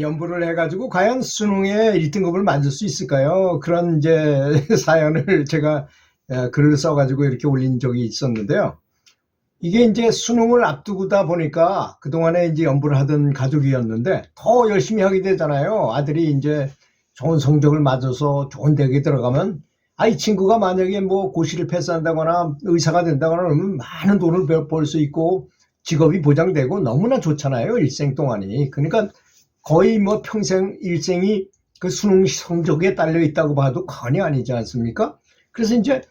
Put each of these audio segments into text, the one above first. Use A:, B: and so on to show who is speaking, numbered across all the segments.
A: 연구를 해가지고 과연 수능에 1등급을 만들 수 있을까요? 그런 이제 사연을 제가 에, 글을 써가지고 이렇게 올린 적이 있었는데요. 이게 이제 수능을 앞두고다 보니까 그동안에 이제 연구를 하던 가족이었는데 더 열심히 하게 되잖아요. 아들이 이제 좋은 성적을 맞아서 좋은 대학에 들어가면 아, 이 친구가 만약에 뭐 고시를 패스한다거나 의사가 된다거나 그러면 많은 돈을 벌 수 있고 직업이 보장되고 너무나 좋잖아요. 일생 동안이. 그러니까 거의 뭐 평생 일생이 그 수능 성적에 딸려 있다고 봐도 과언이 아니지 않습니까? 그래서 이제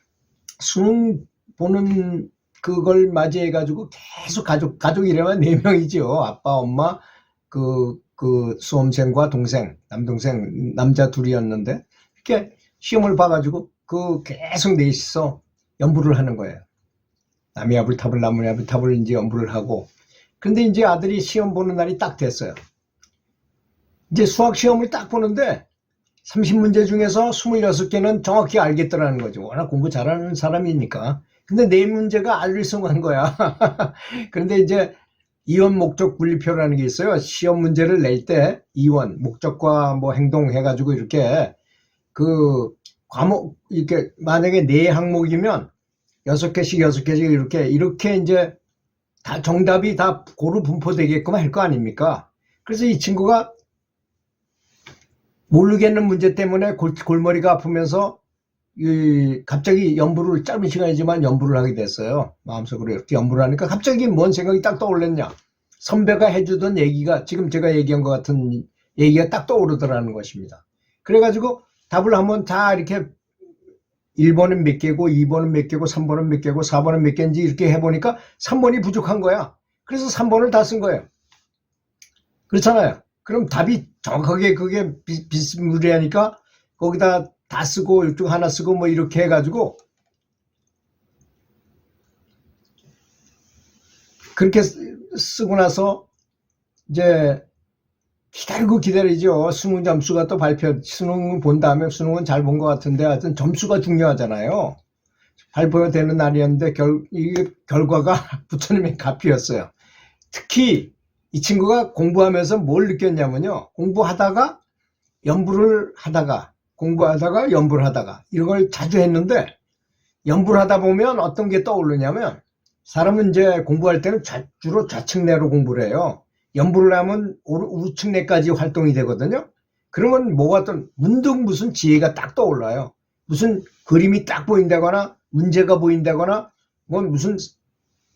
A: 수능 보는 그걸 맞이해 가지고 계속 가족 가족이라면 네 명이죠. 아빠, 엄마, 그, 그 수험생과 동생, 남동생, 남자 둘이었는데 이렇게 시험을 봐가지고 그 계속 넷이서 연구를 하는 거예요. 남이 앞을 탑을 나무니 앞을 탑을 이제 연구를 하고 근데 이제 아들이 시험 보는 날이 딱 됐어요. 이제 수학 시험을 딱 보는데 30문제 중에서 26개는 정확히 알겠더라는 거죠. 워낙 공부 잘하는 사람이니까. 근데 네 문제가 알릴성한 거야. 그런데 이제 이원 목적 분리표라는 게 있어요. 시험 문제를 낼 때 이원 목적과 뭐 행동 해가지고 이렇게 그 과목 이렇게 만약에 네 항목이면 여섯 개씩 여섯 개씩 이렇게 이렇게 이제 다 정답이 다 고루 분포되게끔 할 거 아닙니까? 그래서 이 친구가 모르겠는 문제 때문에 골, 골머리가 아프면서 이 갑자기 연부를 짧은 시간이지만 연부를 하게 됐어요. 마음속으로 이렇게 연부를 하니까 갑자기 뭔 생각이 딱 떠올랐냐? 선배가 해주던 얘기가 지금 제가 얘기한 것 같은 얘기가 딱 떠오르더라는 것입니다. 그래가지고 답을 한번 다 이렇게 1번은 몇 개고 2번은 몇 개고 3번은 몇 개고 4번은 몇 개인지 이렇게 해보니까 3번이 부족한 거야. 그래서 3번을 다 쓴 거예요. 그렇잖아요. 그럼 답이 정확하게 그게 비, 비스무리하니까 거기다 다 쓰고 이쪽 하나 쓰고 뭐 이렇게 해가지고 그렇게 쓰- 쓰고 나서 이제 기다리고 기다리죠. 수능 점수가 또 발표, 수능 본 다음에 수능은 잘 본 것 같은데 하여튼 점수가 중요하잖아요. 발표가 되는 날이었는데 결, 이 결과가 부처님의 값이었어요. 특히 이 친구가 공부하면서 뭘 느꼈냐면요. 공부하다가 연부를 하다가 공부하다가 연부를 하다가 이런 걸 자주 했는데 연부를 하다 보면 어떤 게 떠오르냐면 사람은 이제 공부할 때는 좌- 주로 좌측내로 공부를 해요. 연부를 하면 우측내까지 활동이 되거든요. 그러면 뭐가 또 문득 무슨 지혜가 딱 떠올라요. 무슨 그림이 딱 보인다거나 문제가 보인다거나 뭐 무슨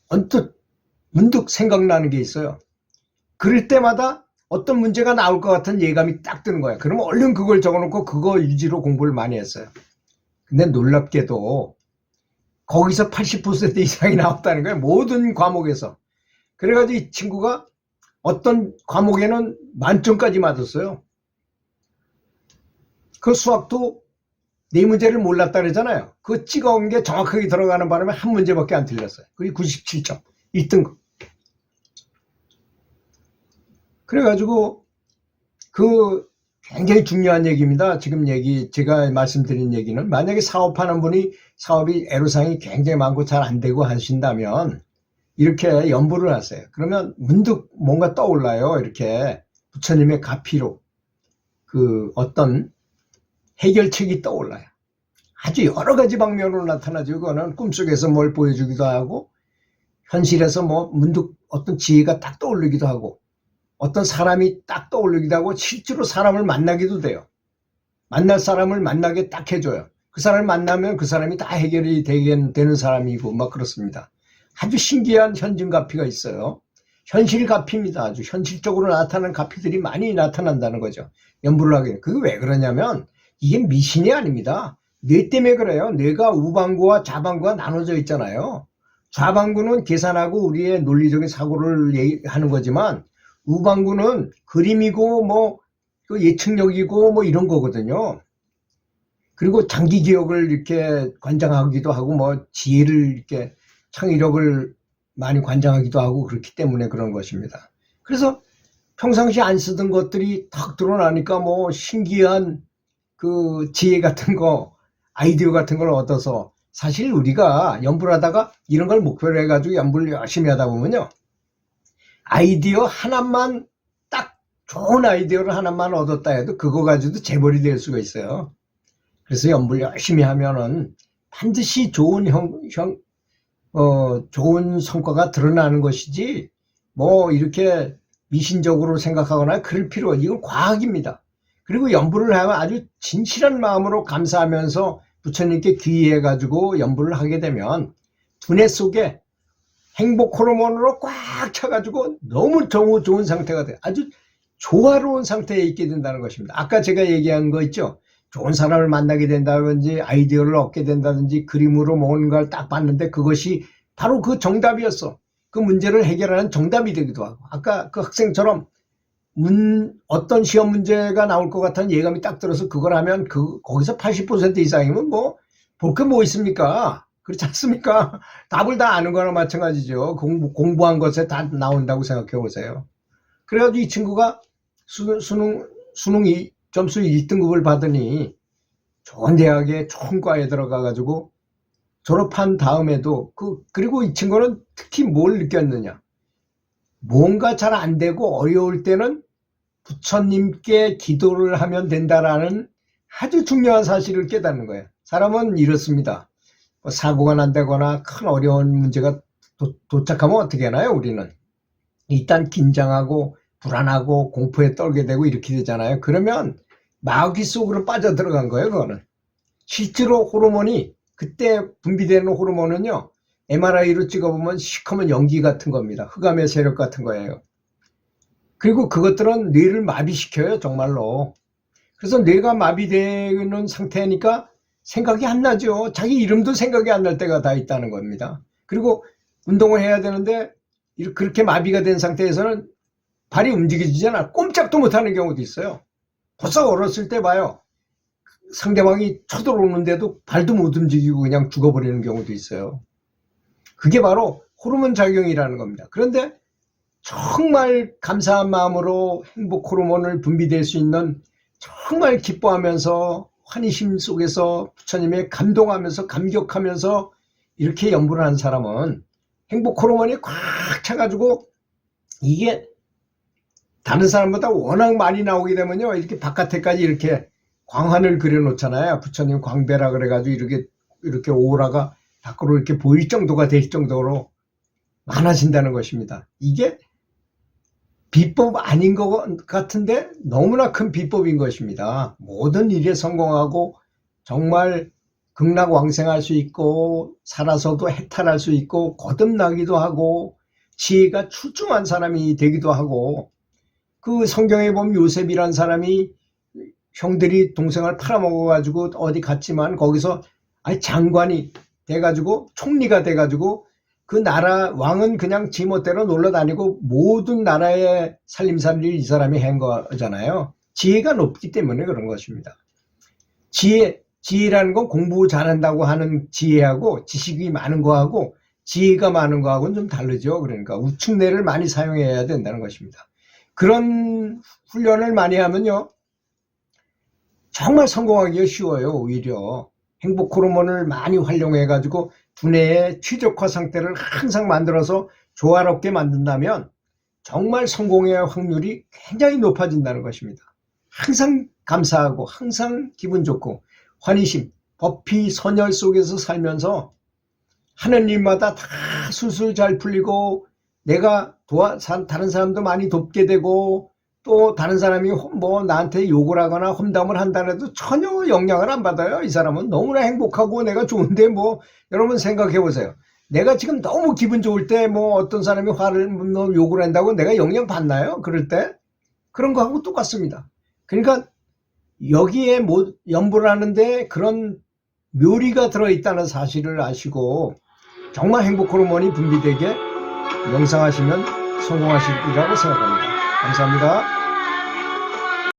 A: 언뜻 문득 생각나는 게 있어요. 그럴 때마다 어떤 문제가 나올 것 같은 예감이 딱 드는 거야. 그러면 얼른 그걸 적어놓고 그거 유지로 공부를 많이 했어요. 근데 놀랍게도 거기서 80% 이상이 나왔다는 거예요. 모든 과목에서. 그래가지고 이 친구가 어떤 과목에는 만점까지 맞았어요. 그 수학도 네 문제를 몰랐다 그러잖아요. 그 찍어온 게 정확하게 들어가는 바람에 한 문제밖에 안 틀렸어요. 그게 97점. 1등급. 그래가지고 그 굉장히 중요한 얘기입니다. 지금 얘기, 제가 말씀드린 얘기는 만약에 사업하는 분이 사업이 애로사항이 굉장히 많고 잘 안 되고 하신다면 이렇게 연부를 하세요. 그러면 문득 뭔가 떠올라요. 이렇게 부처님의 가피로 그 어떤 해결책이 떠올라요. 아주 여러 가지 방면으로 나타나죠. 그거는 꿈속에서 뭘 보여주기도 하고 현실에서 뭐 문득 어떤 지혜가 딱 떠올리기도 하고 어떤 사람이 딱 떠올리기도 하고 실제로 사람을 만나기도 돼요. 만날 사람을 만나게 딱 해줘요. 그 사람을 만나면 그 사람이 다 해결이 되는 사람이고 막 그렇습니다. 아주 신기한 현진 가피가 있어요. 현실 가피입니다. 아주 현실적으로 나타나는 가피들이 많이 나타난다는 거죠. 연부를 하게. 그게 왜 그러냐면 이게 미신이 아닙니다. 뇌 때문에 그래요. 뇌가 우방구와 좌방구가 나눠져 있잖아요. 좌방구는 계산하고 우리의 논리적인 사고를 얘기- 하는 거지만 우방구는 그림이고 뭐그 예측력이고 뭐 이런 거거든요. 그리고 장기 기억을 이렇게 관장하기도 하고 뭐 지혜를 이렇게 창의력을 많이 관장하기도 하고 그렇기 때문에 그런 것입니다. 그래서 평상시 안 쓰던 것들이 탁 드러나니까 뭐 신기한 그 지혜 같은 거, 아이디어 같은 걸 얻어서 사실 우리가 연구를 하다가 이런 걸 목표로 해가지고 연구를 열심히 하다 보면요. 아이디어 하나만 딱 좋은 아이디어를 하나만 얻었다 해도 그거 가지고도 재벌이 될 수가 있어요. 그래서 연구를 열심히 하면은 반드시 좋은 형, 형, 어, 좋은 성과가 드러나는 것이지, 뭐, 이렇게 미신적으로 생각하거나 그럴 필요, 이건 과학입니다. 그리고 연부를 하면 아주 진실한 마음으로 감사하면서 부처님께 귀의해 가지고 연부를 하게 되면 두뇌 속에 행복 호르몬으로 꽉 차가지고 너무 정우 좋은 상태가 돼. 아주 조화로운 상태에 있게 된다는 것입니다. 아까 제가 얘기한 거 있죠? 좋은 사람을 만나게 된다든지 아이디어를 얻게 된다든지 그림으로 뭔가를 딱 봤는데 그것이 바로 그 정답이었어. 그 문제를 해결하는 정답이 되기도 하고. 아까 그 학생처럼 문, 어떤 시험 문제가 나올 것 같은 예감이 딱 들어서 그걸 하면 그, 거기서 80% 이상이면 뭐, 볼 게 뭐 있습니까? 그렇지 않습니까? 답을 다 아는 거나 마찬가지죠. 공부, 공부한 것에 다 나온다고 생각해 보세요. 그래가지고 이 친구가 수능, 수능, 수능 이, 점수 1등급을 받으니 좋은 대학에 좋은 과에 들어가가지고 졸업한 다음에도 그, 그리고 이 친구는 특히 뭘 느꼈느냐. 뭔가 잘 안 되고 어려울 때는 부처님께 기도를 하면 된다라는 아주 중요한 사실을 깨닫는 거예요. 사람은 이렇습니다. 뭐 사고가 난다거나 큰 어려운 문제가 도, 착하면 어떻게 하나요, 우리는? 일단 긴장하고 불안하고 공포에 떨게 되고 이렇게 되잖아요. 그러면 마귀 속으로 빠져 들어간 거예요, 그거는. 실제로 호르몬이 그때 분비되는 호르몬은요, MRI로 찍어보면 시커먼 연기 같은 겁니다. 흑암의 세력 같은 거예요. 그리고 그것들은 뇌를 마비시켜요, 정말로. 그래서 뇌가 마비되는 상태니까 생각이 안 나죠. 자기 이름도 생각이 안 날 때가 다 있다는 겁니다. 그리고 운동을 해야 되는데 그렇게 마비가 된 상태에서는 발이 움직이지잖아. 꼼짝도 못하는 경우도 있어요. 벌써 어렸을 때 봐요. 상대방이 쳐들어오는데도 발도 못 움직이고 그냥 죽어버리는 경우도 있어요. 그게 바로 호르몬 작용이라는 겁니다. 그런데 정말 감사한 마음으로 행복 호르몬을 분비될 수 있는 정말 기뻐하면서 환희심 속에서 부처님의 감동하면서 감격하면서 이렇게 연부를 한 사람은 행복 호르몬이 꽉 차가지고 이게 다른 사람보다 워낙 많이 나오게 되면요 이렇게 바깥에까지 이렇게 광환을 그려놓잖아요 부처님 광배라 그래가지고 이렇게 이렇게 오라가 밖으로 이렇게 보일 정도가 될 정도로 많아진다는 것입니다. 이게 비법 아닌 것 같은데 너무나 큰 비법인 것입니다. 모든 일에 성공하고 정말 극락왕생할 수 있고 살아서도 해탈할 수 있고 거듭나기도 하고 지혜가 출중한 사람이 되기도 하고 그 성경에 보면 요셉이란 사람이 형들이 동생을 팔아먹어 가지고 어디 갔지만 거기서 아니 장관이 돼 가지고 총리가 돼 가지고 그 나라 왕은 그냥 지멋대로 놀러 다니고 모든 나라의 살림살이를 이 사람이 한 거잖아요. 지혜가 높기 때문에 그런 것입니다. 지혜, 지혜라는 건 공부 잘한다고 하는 지혜하고 지식이 많은 거하고 지혜가 많은 거하고는 좀 다르죠. 그러니까 우측뇌를 많이 사용해야 된다는 것입니다. 그런 훈련을 많이 하면요. 정말 성공하기가 쉬워요, 오히려. 행복 호르몬을 많이 활용해 가지고 두뇌의 최적화 상태를 항상 만들어서 조화롭게 만든다면 정말 성공의 확률이 굉장히 높아진다는 것입니다. 항상 감사하고 항상 기분 좋고 환희심, 법피 선열 속에서 살면서 하는 일마다 다 술술 잘 풀리고 내가 도와 다른 사람도 많이 돕게 되고 또 다른 사람이 뭐 나한테 욕을 하거나 험담을 한다 해도 전혀 영향을 안 받아요. 이 사람은 너무나 행복하고 내가 좋은데 뭐 여러분 생각해 보세요. 내가 지금 너무 기분 좋을 때 뭐 어떤 사람이 화를 뭐 욕을 한다고 내가 영향 받나요? 그럴 때 그런 거하고 똑같습니다. 그러니까 여기에 뭐 연부를 하는데 그런 묘리가 들어있다는 사실을 아시고 정말 행복 호르몬이 분비되게 명상하시면 성공하시리라고 생각합니다. 감사합니다.